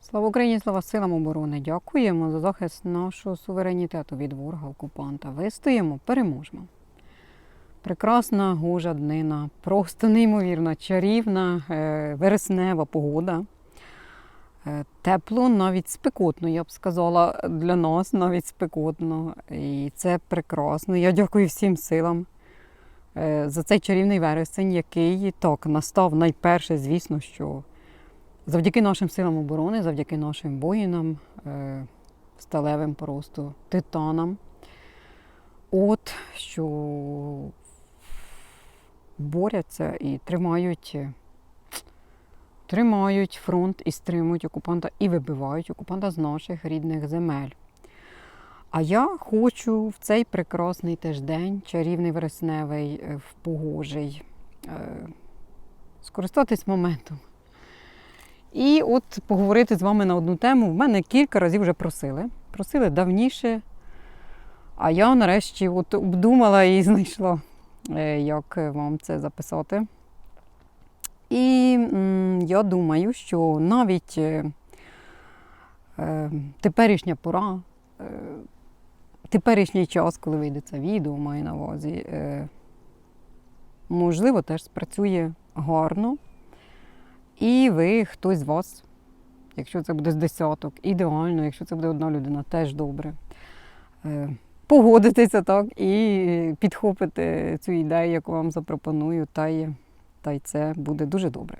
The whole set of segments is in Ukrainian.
Слава Україні, слава силам оборони! Дякуємо за захист нашого суверенітету від ворога окупанта. Вистоїмо, переможемо. Прекрасна гожа днина, просто неймовірна, чарівна е, вереснева погода. Е, Тепло, навіть спекотно, я б сказала, для нас навіть спекотно. І це прекрасно. Я дякую всім силам е, за цей чарівний вересень, який так настав найперше, звісно, що завдяки нашим силам оборони, завдяки нашим воїнам, е, сталевим просто титанам. От що борються і тримають, тримають фронт і стримують окупанта і вибивають окупанта з наших рідних земель. А я хочу в цей прекрасний теж день, чарівний вересневий, е, в погожий, е, скористатись моментом. І от поговорити з вами на одну тему. В мене кілька разів вже просили. Просили давніше. А я нарешті от обдумала і знайшла, е, як вам це записати. І м, я думаю, що навіть е, е, теперішня пора, е, теперішній час, коли вийде це відео, маю на увазі, е, можливо, теж спрацює гарно. І ви, хтось з вас, якщо це буде з десяток, ідеально, якщо це буде одна людина, теж добре. Е, Погодитеся так і підхопити цю ідею, яку вам запропоную, та й, та й це буде дуже добре.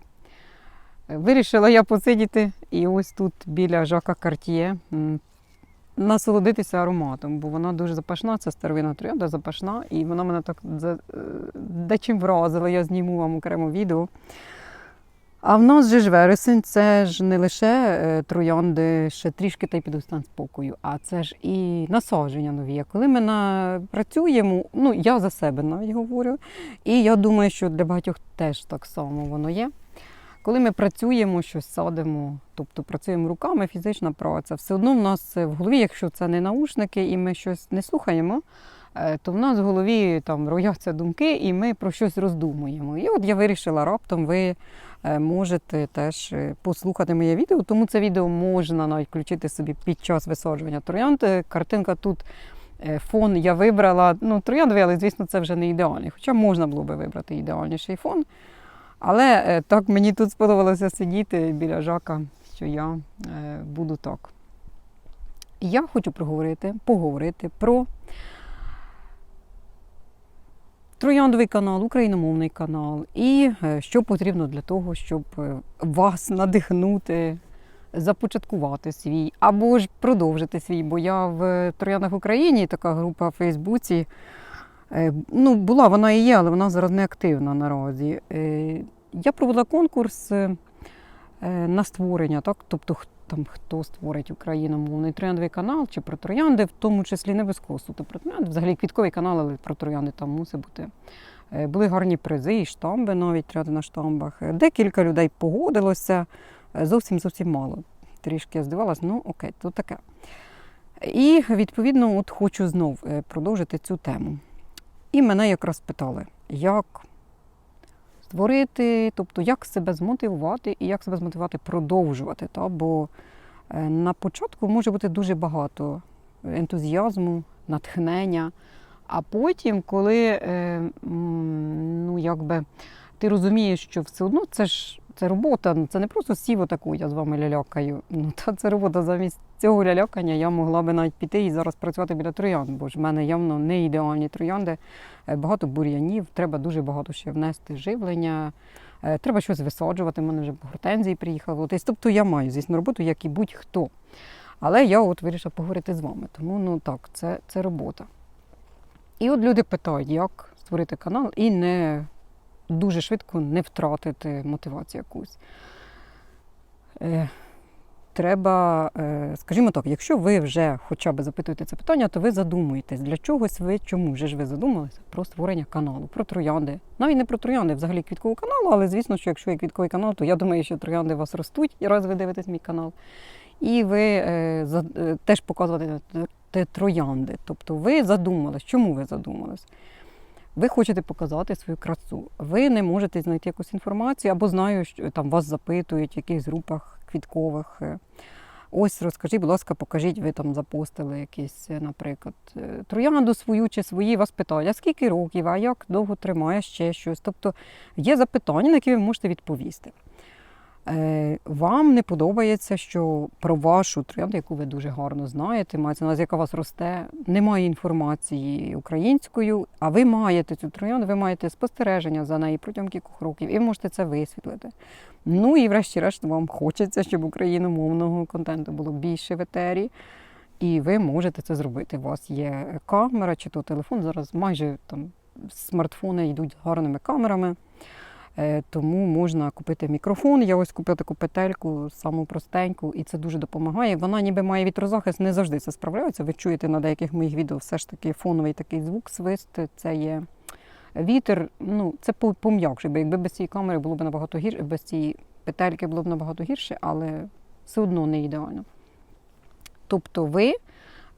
Е, Вирішила я посидіти і ось тут біля Жака Картіє насолодитися ароматом, бо вона дуже запашна, це старовина троянда запашна, і вона мене так е, дечим вразила. Я зніму вам окремо відео. А в нас же ж вересень, це ж не лише е, троянди, ще трішки та й піду стан спокою, а це ж і насадження нові. Коли ми на... працюємо, ну я за себе навіть говорю, і я думаю, що для багатьох теж так само воно є. Коли ми працюємо, щось садимо, тобто працюємо руками, фізична праця, все одно в нас в голові, якщо це не наушники і ми щось не слухаємо, то в нас в голові там рояться думки, і ми про щось роздумуємо. І от я вирішила раптом ви е, можете теж е, послухати моє відео, тому це відео можна навіть включити собі під час висаджування троянд. Е, Картинка тут. е, Фон я вибрала, ну, трояндовий, але, звісно, це вже не ідеальний. Хоча можна було би вибрати ідеальніший фон. Але е, так мені тут сподобалося сидіти біля жака, що я е, буду так. Я хочу проговорити, поговорити про трояндовий канал, україномовний канал, і е, що потрібно для того, щоб е, вас надихнути, започаткувати свій або ж продовжити свій. Бо я в Трояндах Україні, така група в Фейсбуці. е, Ну, була вона і є, але вона зараз не активна наразі. Я провела конкурс на створення, так? тобто там, хто створить україномовний трояндовий канал чи про троянди, в тому числі не обов'язково суто про троянди, взагалі квітковий канал, але про троянди там мусить бути. Е, Були гарні призи і штамби, навіть троянди на штамбах. Е, Декілька людей погодилося, е, зовсім зовсім мало. Трішки я здивалась, ну окей, то таке. І відповідно, от хочу знов продовжити цю тему. І мене якраз питали, як створити, тобто як себе змотивувати і як себе змотивувати продовжувати. Та? Бо е, на початку може бути дуже багато ентузіазму, натхнення. А потім, коли е, ну, якби, ти розумієш, що все одно це ж це робота, ну, це не просто сів отаку, я з вами лялякаю. Ну, та це робота замість цього лялякання я могла би навіть піти і зараз працювати біля троянд, бо ж в мене явно не ідеальні троянди, е, багато бур'янів, треба дуже багато ще внести живлення, е, треба щось висаджувати. У мене вже гортензії приїхали. Тобто я маю, звісно, роботу, як і будь-хто. Але я от вирішила поговорити з вами. Тому ну так, це, це робота. І от люди питають, як створити канал і не дуже швидко не втратити мотивацію якусь. Е, треба, е, скажімо так, якщо ви вже хоча б запитуєте це питання, то ви задумуєтесь, для чогось ви чому вже ж ви задумалися про створення каналу, про троянди. Навіть не про троянди, взагалі квіткового каналу, але звісно, що якщо є квітковий канал, то я думаю, що троянди у вас ростуть, і раз ви дивитесь мій канал. І ви е, за, е, теж показувати те троянди. Тобто ви задумались. Чому ви задумались? Ви хочете показати свою красу. Ви не можете знайти якусь інформацію, або знаю, що там вас запитують в якихось групах, квіткових. Е, Ось розкажіть, будь ласка, покажіть, ви там запостили якісь, е, наприклад, е, троянду свою чи свої, вас питають, а скільки років, а як довго тримає ще щось. Тобто є запитання, на які ви можете відповісти. Е, Вам не подобається, що про вашу троянду, яку ви дуже гарно знаєте, мається на яка вас росте, немає інформації українською, а ви маєте цю троянду, ви маєте спостереження за нею протягом кількох років, і можете це висвітлити. Ну і врешті-решт вам хочеться, щоб україномовного контенту було більше в етері. І ви можете це зробити. У вас є камера чи то телефон. Зараз майже там смартфони йдуть з гарними камерами. Е, Тому можна купити мікрофон. Я ось купила таку петельку, саму простеньку, і це дуже допомагає. Вона ніби має вітрозахист, не завжди це справляється. Ви чуєте на деяких моїх відео все ж таки фоновий такий звук, свист. Це є вітер. Ну, це пом'якше, бо якби без цієї камери було б набагато гірше, без цієї петельки було б набагато гірше, але все одно не ідеально. Тобто ви,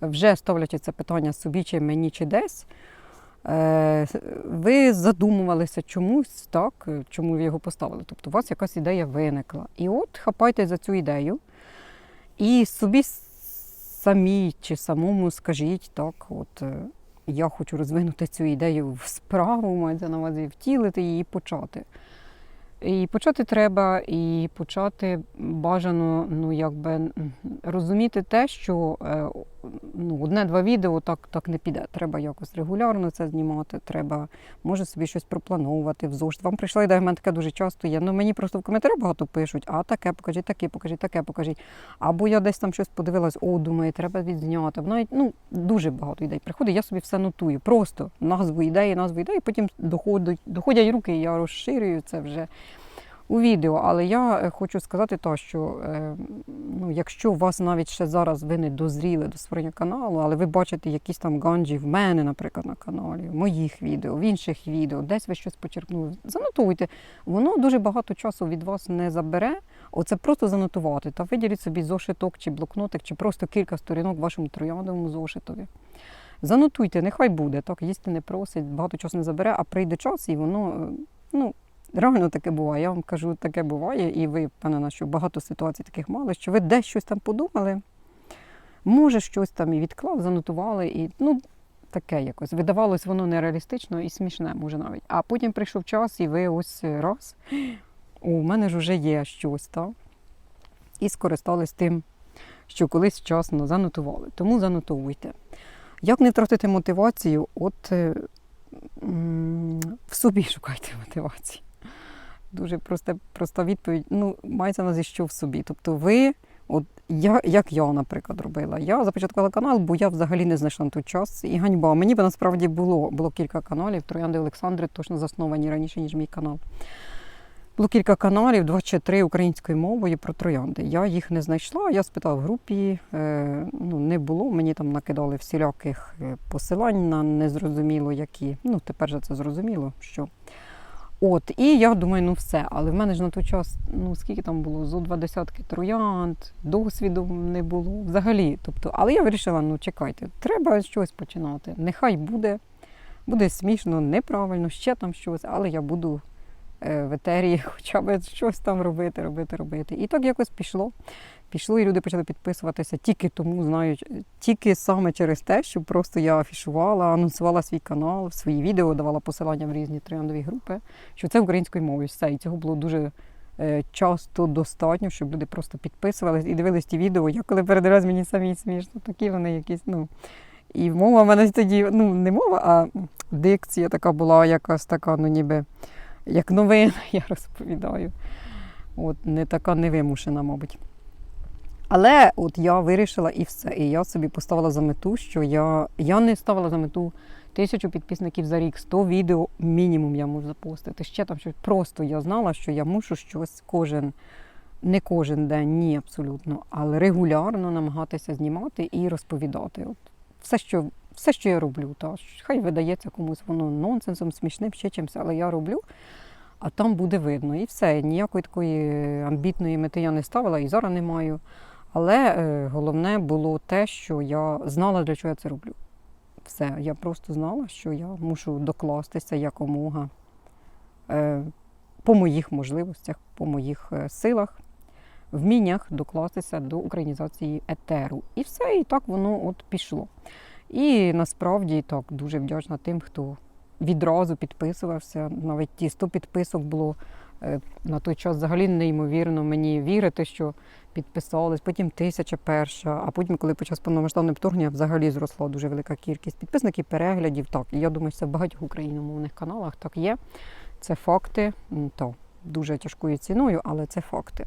вже ставлячи це питання собі, чи мені, чи десь, ви задумувалися чомусь, так, чому ви його поставили. Тобто у вас якась ідея виникла. І от хапайте за цю ідею і собі самі чи самому скажіть, так, от е, я хочу розвинути цю ідею в справу, мається на увазі втілити її і почати. І почати треба, і почати бажано, ну якби розуміти те, що е, ну, одне-два відео так, так не піде. Треба якось регулярно це знімати. Треба, може собі щось проплановувати в зошит. Вам прийшла ідея, в мене таке дуже часто є. Ну мені просто в коментарях багато пишуть, а таке покажіть, таке покажіть, таке покажіть. Або я десь там щось подивилась, о, думаю, треба відзняти. Навіть ну дуже багато ідей приходить. Я собі все нотую. Просто назву ідеї, назву ідеї, потім доходять, доходять руки, і я розширюю це вже у відео. Але я е, хочу сказати то, що е, ну, якщо у вас навіть ще зараз ви не дозріли до створення каналу, але ви бачите якісь там ганджі в мене, наприклад, на каналі, в моїх відео, в інших відео, десь ви щось почерпнули, занотуйте. Воно дуже багато часу від вас не забере. Оце просто занотувати та виділіть собі зошиток чи блокнотик, чи просто кілька сторінок в вашому трояндовому зошитові. Занотуйте, нехай буде. Так, їсти не просить, багато часу не забере, а прийде час, і воно е, ну, реально таке буває. Я вам кажу, таке буває, і ви впевнена, що багато ситуацій таких мали, що ви десь щось там подумали, може, щось там і відклав, занотували, і ну, таке якось. Видавалось воно нереалістично і смішне, може навіть. А потім прийшов час, і ви ось раз, у мене ж вже є щось, так? І скористались тим, що колись вчасно занотували. Тому занотовуйте. Як не втратити мотивацію? От е, в собі шукайте мотивацію. Дуже проста, проста відповідь. Ну, мається на увазі, що в собі. Тобто ви, от я, як я, наприклад, робила. Я започаткувала канал, бо я взагалі не знайшла на той час. І ганьба. Мені б насправді було, було кілька каналів. Троянди Олександри точно засновані раніше, ніж мій канал. Було кілька каналів, два чи три українською мовою про троянди. Я їх не знайшла. Я спитала в групі, е, ну не було. Мені там накидали всіляких е, посилань на незрозуміло які. Ну, тепер же це зрозуміло, що. От, і я думаю, ну все. Але в мене ж на той час, ну скільки там було, зо два десятки троянд, досвіду не було взагалі. Тобто, але я вирішила, ну чекайте, треба щось починати. Нехай буде, буде смішно, неправильно, ще там щось, але я буду в етері хоча б щось там робити, робити, робити. І так якось пішло. Пішло, і люди почали підписуватися тільки тому, знають, тільки саме через те, що просто я афішувала, анонсувала свій канал, свої відео, давала посилання в різні трояндові групи, що це українською мовою. Все. І цього було дуже е, часто достатньо, щоб люди просто підписувались і дивились ті відео. Я коли передивилась, мені самі смішно, такі вони якісь, ну. І мова в мене тоді, ну не мова, а дикція така була якась така, ну ніби як новина, я розповідаю. От не така невимушена, мабуть. Але от я вирішила і все. І я собі поставила за мету, що я, я не ставила за мету тисячу підписників за рік, 100 відео мінімум я можу запостити. Ще там щось. Просто я знала, що я мушу щось кожен, не кожен день, ні, абсолютно, але регулярно намагатися знімати і розповідати. От все, що, все, що я роблю, та, хай видається комусь воно нонсенсом, смішним, ще чимось, але я роблю. А там буде видно. І все. Ніякої такої амбітної мети я не ставила і зараз не маю. Але е, головне було те, що я знала, для чого я це роблю. Все, я просто знала, що я мушу докластися якомога е, по моїх можливостях, по моїх е, силах, вміннях докластися до українізації етеру. І все, і так воно от пішло. І насправді так дуже вдячна тим, хто відразу підписувався. Навіть ті 100 підписок було е, на той час взагалі неймовірно мені вірити, що підписались, потім тисяча перша, а потім, коли почався повномасштабне вторгнення, взагалі зросла дуже велика кількість підписників, переглядів. Так, я думаю, що в багатьох україномовних каналах так є. Це факти, то дуже тяжкою ціною, але це факти.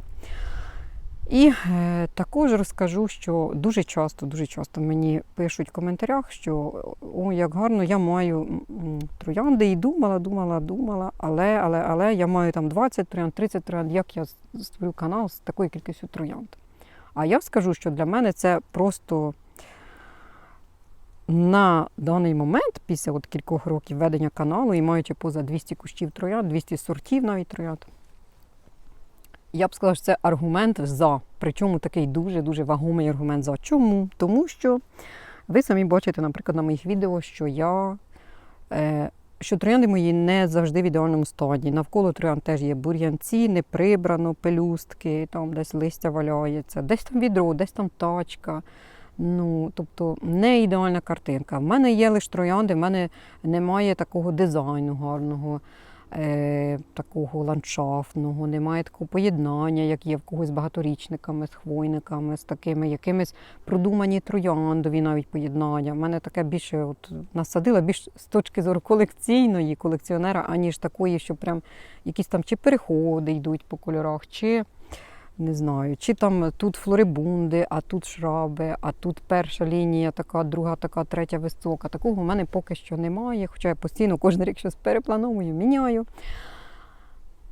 І е, також розкажу, що дуже часто, дуже часто мені пишуть в коментарях, що о, як гарно я маю троянди і думала, думала, думала, але, але, але я маю там 20 троянд, 30 троянд, як я створю канал з такою кількістю троянд. А я скажу, що для мене це просто на даний момент, після от кількох років ведення каналу і маючи поза 200 кущів троянд, 200 сортів навіть троянд, я б сказала, що це аргумент за. Причому такий дуже-дуже вагомий аргумент за. Чому? Тому що ви самі бачите, наприклад, на моїх відео, що я. Е, що троянди мої не завжди в ідеальному стані. Навколо троянд теж є бур'янці, не прибрано, пелюстки, там десь листя валяється, десь там відро, десь там тачка. Ну, тобто не ідеальна картинка. В мене є лише троянди, в мене немає такого дизайну гарного, е, такого ландшафтного, немає такого поєднання, як є в когось з багаторічниками, з хвойниками, з такими якимись продумані трояндові навіть поєднання. У мене таке більше от, насадила більш з точки зору колекційної колекціонера, аніж такої, що прям якісь там чи переходи йдуть по кольорах, чи не знаю, чи там тут флорибунди, а тут шраби, а тут перша лінія така, друга така, третя висока. Такого в мене поки що немає, хоча я постійно кожен рік щось переплановую, міняю.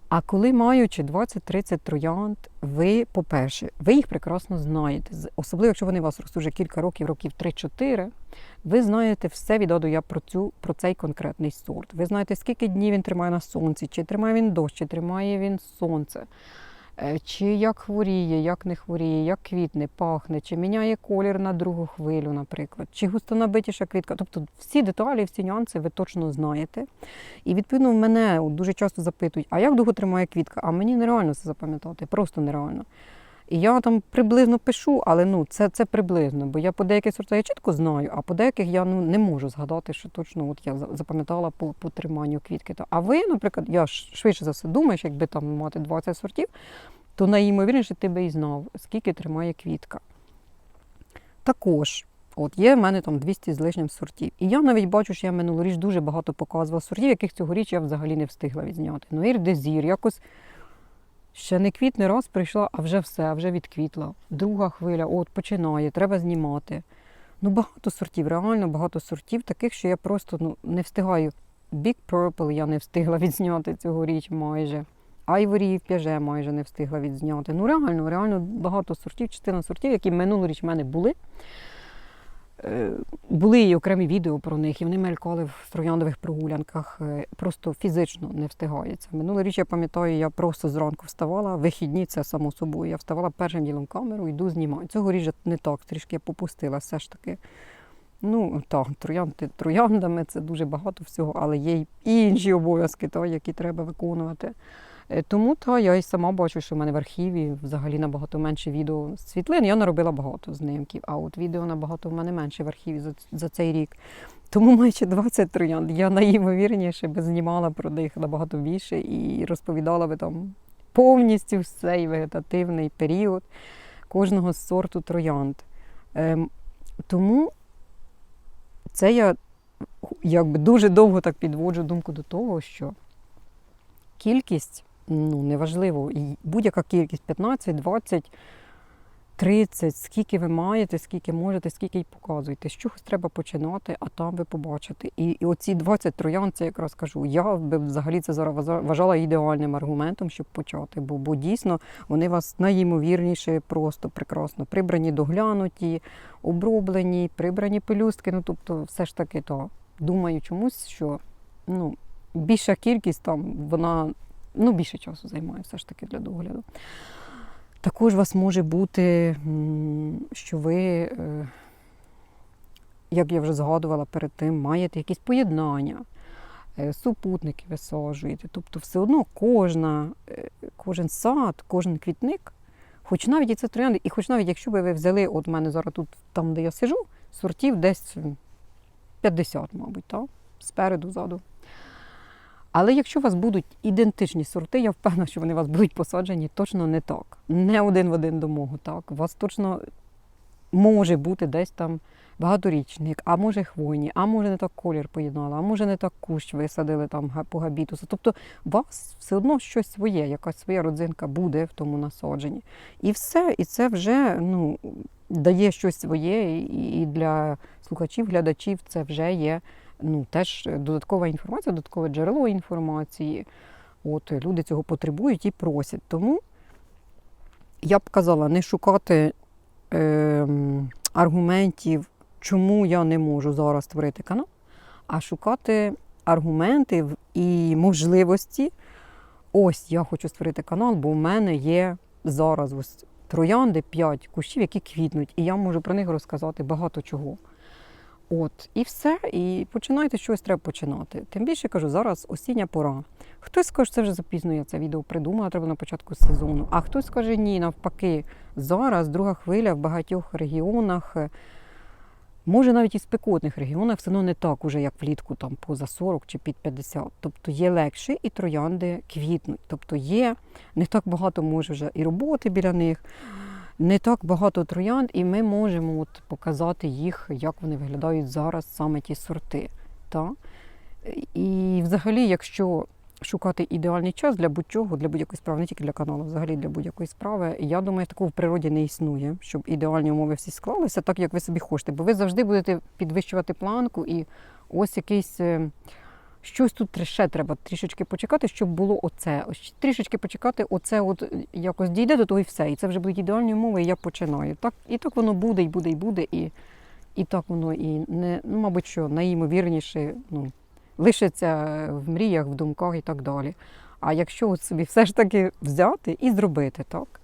А коли маючи 20-30 троянд, ви, по-перше, ви їх прекрасно знаєте. Особливо, якщо вони у вас вже кілька років, років 3-4, ви знаєте все від Я про, цю, про цей конкретний сорт. Ви знаєте, скільки днів він тримає на сонці, чи тримає він дощ, чи тримає він сонце. Е, Чи як хворіє, як не хворіє, як квітне, пахне, чи міняє колір на другу хвилю, наприклад, чи густонабитіша квітка. Тобто всі деталі, всі нюанси ви точно знаєте. І відповідно мене дуже часто запитують, а як довго тримає квітка? А мені нереально це запам'ятати, просто нереально. І я там приблизно пишу, але ну це, це приблизно, бо я по деяких сортах я чітко знаю, а по деяких я ну, не можу згадати, що точно от я запам'ятала по, по триманню квітки. А ви, наприклад, я швидше за все думаєш, якби там мати 20 сортів, то найімовірніше ти би і знав, скільки тримає квітка. Також, от є в мене там 200 з лишнім сортів. І я навіть бачу, що я минулоріч дуже багато показувала сортів, яких цьогоріч я взагалі не встигла відзняти. Ну, ірдезір, якось ще не квітне раз прийшла, а вже все, вже відквітла. Друга хвиля, от починає, треба знімати. Ну, багато сортів, реально багато сортів, таких, що я просто ну, не встигаю. Big Purple я не встигла відзняти цьогоріч майже. Айворі п'яже майже не встигла відзняти. Ну реально, реально багато сортів, частина сортів, які минулоріч в мене були. Е, Були і окремі відео про них, і вони мелькали в трояндових прогулянках. Е, Просто фізично не встигається. Минулоріч я пам'ятаю, я просто зранку вставала, вихідні це само собою. Я вставала першим ділом камеру, йду знімаю. Цьогоріч же не так, трішки я попустила все ж таки. Ну, так, троянди трояндами це дуже багато всього, але є й інші обов'язки, які треба виконувати. Е, Тому та я і сама бачу, що в мене в архіві взагалі набагато менше відео з світлин. Я наробила багато знімків, а от відео набагато в мене менше в архіві за, за цей рік. Тому маючи 20 троянд, я найімовірніше би знімала про них набагато більше і розповідала би там повністю цей вегетативний період кожного сорту троянд. Ем, тому це я якби дуже довго так підводжу думку до того, що кількість, ну неважливо, і будь-яка кількість 15, 20, 30, скільки ви маєте, скільки можете, скільки й показуєте. З чогось треба починати, а там ви побачите. І, і оці 20 троян, це якраз кажу, я би взагалі це зараз вважала ідеальним аргументом, щоб почати. Бо, бо дійсно вони вас найімовірніше просто прекрасно прибрані, доглянуті, оброблені, прибрані пелюстки. Ну тобто, все ж таки, то думаю чомусь, що ну, більша кількість там вона ну, більше часу займає все ж таки для догляду. Також у вас може бути, що ви, е, як я вже згадувала перед тим, маєте якісь поєднання, е, супутники висаджуєте. Тобто, все одно кожна, е, кожен сад, кожен квітник Хоч навіть і це троянди, і хоч навіть якщо би ви взяли, от мене зараз тут, там, де я сижу, сортів десь 50, мабуть, так? спереду, ззаду. Але якщо у вас будуть ідентичні сорти, я впевнена, що вони у вас будуть посаджені точно не так. Не один в один до мого. Так. У вас точно може бути десь там багаторічник, а може хвойні, а може не так колір поєднали, а може не так кущ висадили там по габітусу. Тобто у вас все одно щось своє, якась своя родзинка буде в тому насадженні. І все, і це вже ну, дає щось своє, і для слухачів, глядачів це вже є ну, теж додаткова інформація, додаткове джерело інформації. От люди цього потребують і просять. Тому я б казала, не шукати ем, аргументів, чому я не можу зараз створити канал, а шукати аргументи і можливості. Ось я хочу створити канал, бо в мене є зараз ось троянди 5 кущів, які квітнуть, і я можу про них розказати багато чого. От, і все, і починайте чогось треба починати. Тим більше кажу, зараз осіння пора. Хтось скаже, це вже запізно, я це відео придумала, треба на початку сезону. А хтось скаже, ні, навпаки, зараз друга хвиля в багатьох регіонах, е, може навіть і в спекотних регіонах, все одно не так уже, як влітку, там поза 40 чи під 50. Тобто є легше і троянди квітнуть. Тобто є не так багато може вже і роботи біля них не так багато троянд, і ми можемо от показати їх, як вони виглядають зараз, саме ті сорти. Та? І взагалі, якщо шукати ідеальний час для будь-чого, для будь-якої справи, не тільки для каналу, взагалі для будь-якої справи, я думаю, такого в природі не існує, щоб ідеальні умови всі склалися так, як ви собі хочете. Бо ви завжди будете підвищувати планку, і ось якийсь. Е, Щось тут ще треба трішечки почекати, щоб було оце. Ось трішечки почекати, оце от якось дійде до того і все. І це вже будуть ідеальні умови, і я починаю. Так, і так воно буде, і буде, і буде, і, і так воно і не, ну, мабуть, що найімовірніше ну, лишиться в мріях, в думках і так далі. А якщо от собі все ж таки взяти і зробити, так,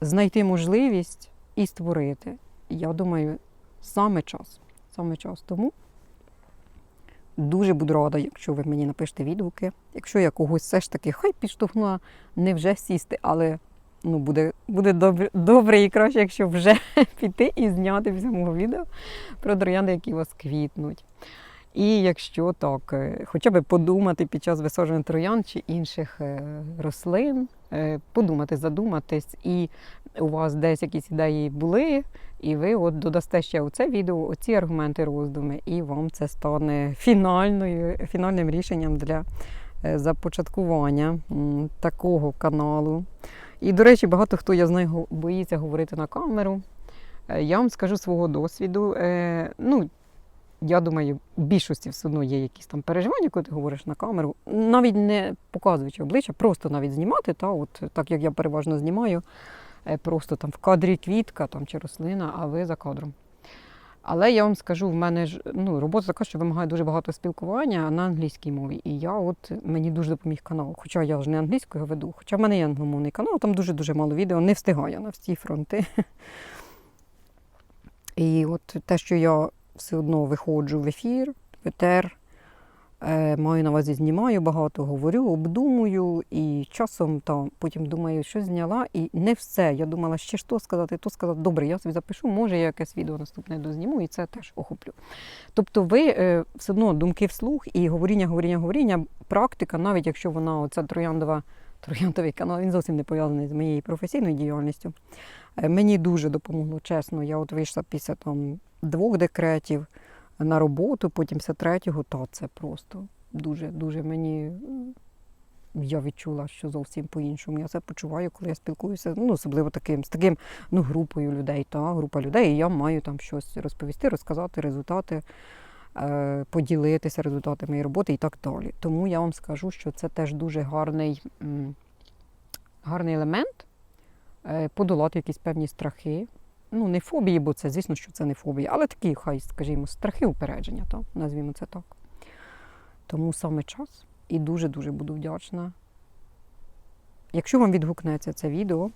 знайти можливість і створити, я думаю, саме час. Саме час. Тому Дуже буду рада, якщо ви мені напишете відгуки. Якщо я когось все ж таки хай підштовхнула не вже сісти, але ну, буде, буде добре, добре і краще, якщо вже піти і зняти після мого відео про троянди, які у вас квітнуть. І якщо так, е, хоча б подумати під час висадження троянд чи інших е, рослин, е, подумати, задуматись, і у вас десь якісь ідеї були, і ви от додасте ще у це відео оці аргументи роздуми, і вам це стане фінальною, фінальним рішенням для е, започаткування такого каналу. І, до речі, багато хто я знаю, боїться говорити на камеру. Е, Я вам скажу свого досвіду. Е, Ну, я думаю, в більшості все одно є якісь там переживання, коли ти говориш на камеру, навіть не показуючи обличчя, просто навіть знімати, та, от, так як я переважно знімаю, просто там в кадрі квітка там, чи рослина, а ви за кадром. Але я вам скажу, в мене ж ну, робота така, що вимагає дуже багато спілкування на англійській мові. І я от мені дуже допоміг канал. Хоча я ж не англійською веду, хоча в мене є англомовний канал, там дуже-дуже мало відео, не встигаю на всі фронти. І от те, що я все одно виходжу в ефір, в етер, е, маю на увазі, знімаю багато, говорю, обдумую, і часом там потім думаю, що зняла, і не все. Я думала, ще що сказати, то сказати. Добре, я собі запишу, може я якесь відео наступне дозніму, і це теж охоплю. Тобто, ви е, все одно думки вслух і говоріння, говоріння, говоріння, практика, навіть якщо вона оця трояндова. Трояндовий канал, він зовсім не пов'язаний з моєю професійною діяльністю. Е, Мені дуже допомогло, чесно. Я от вийшла після там двох декретів на роботу, потім після третього, та це просто дуже, дуже мені. Я відчула, що зовсім по-іншому. Я це почуваю, коли я спілкуюся, ну, особливо таким, з таким ну, групою людей. Та, група людей, і я маю там щось розповісти, розказати результати, е, поділитися результатами моєї роботи і так далі. Тому я вам скажу, що це теж дуже гарний, гарний елемент е, подолати якісь певні страхи. Ну, не фобії, бо це, звісно, що це не фобія, але такі, хай, скажімо, страхи упередження, то, назвімо це так. Тому саме час і дуже-дуже буду вдячна. Якщо вам відгукнеться це відео,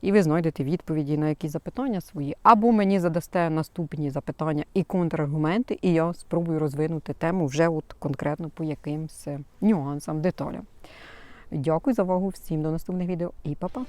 і ви знайдете відповіді на якісь запитання свої, або мені задасте наступні запитання і контраргументи, і я спробую розвинути тему вже от конкретно по якимсь е, нюансам, деталям. Дякую за увагу всім до наступних відео і па-па!